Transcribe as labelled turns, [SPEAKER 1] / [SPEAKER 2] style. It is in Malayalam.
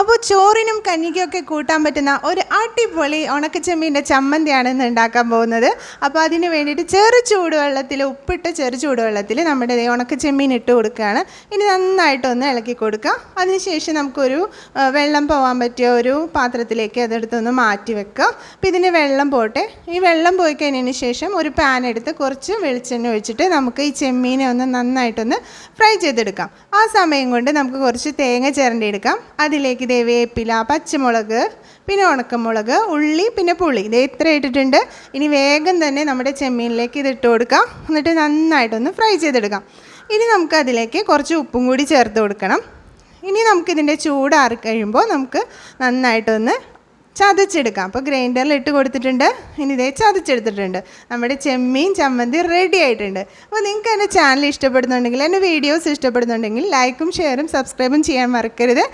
[SPEAKER 1] അപ്പോൾ ചോറിനും കഞ്ഞിക്കൊക്കെ കൂട്ടാൻ പറ്റുന്ന ഒരു അടിപൊളി ഉണക്കച്ചെമ്മീന്റെ ചമ്മന്തിയാണ് ഇന്ന് ഉണ്ടാക്കാൻ പോകുന്നത്. അപ്പോൾ അതിന് വേണ്ടിയിട്ട് ചെറു ചൂടുവെള്ളത്തിൽ ഉപ്പിട്ട ചെറു ചൂടുവെള്ളത്തിൽ നമ്മുടെ ഉണക്കച്ചെമ്മീൻ ഇട്ട് കൊടുക്കുകയാണ്. ഇനി നന്നായിട്ടൊന്ന് ഇളക്കി കൊടുക്കുക അതിനുശേഷം നമുക്കൊരു വെള്ളം പോകാൻ പറ്റിയ ഒരു പാത്രത്തിലേക്ക് അതെടുത്തൊന്ന് മാറ്റി വെക്കുക അപ്പോൾ ഇതിന് വെള്ളം പോട്ടെ. ഈ വെള്ളം പോയി കഴിഞ്ഞതിന് ശേഷം ഒരു പാൻ എടുത്ത് കുറച്ച് വെളിച്ചെണ്ണ ഒഴിച്ചിട്ട് നമുക്ക് ഈ ചെമ്മീനെ ഒന്ന് നന്നായിട്ടൊന്ന് ഫ്രൈ ചെയ്തെടുക്കാം. ആ സമയം കൊണ്ട് നമുക്ക് കുറച്ച് തേങ്ങ ചിരണ്ടി എടുക്കാം. അതിലേക്ക് ഇതേ വേപ്പില പച്ചമുളക് പിന്നെ ഉണക്കമുളക് ഉള്ളി പിന്നെ പുളി. ഇത് ഇത്ര ഇട്ടിട്ടുണ്ട്. ഇനി വേഗം തന്നെ നമ്മുടെ ചെമ്മീനിലേക്ക് ഇത് ഇട്ട് കൊടുക്കാം. എന്നിട്ട് നന്നായിട്ടൊന്ന് ഫ്രൈ ചെയ്തെടുക്കാം. ഇനി നമുക്ക് അതിലേക്ക് കുറച്ച് ഉപ്പും കൂടി ചേർത്ത് കൊടുക്കണം. ഇനി നമുക്കിതിന്റെ ചൂടാറി കഴിയുമ്പോൾ നമുക്ക് നന്നായിട്ടൊന്ന് ചതച്ചെടുക്കാം. അപ്പോൾ ഗ്രൈൻഡറിൽ ഇട്ട് കൊടുത്തിട്ടുണ്ട്. ഇനി ഇതേ ചതച്ചെടുത്തിട്ടുണ്ട്. നമ്മുടെ ചെമ്മീൻ ചമ്മന്തി റെഡി ആയിട്ടുണ്ട്. അപ്പോൾ നിങ്ങൾക്ക് എന്റെ ചാനൽ ഇഷ്ടപ്പെടുന്നുണ്ടെങ്കിൽ എന്റെ വീഡിയോസ് ഇഷ്ടപ്പെടുന്നുണ്ടെങ്കിൽ ലൈക്കും ഷെയറും സബ്സ്ക്രൈബും ചെയ്യാൻ മറക്കരുത്.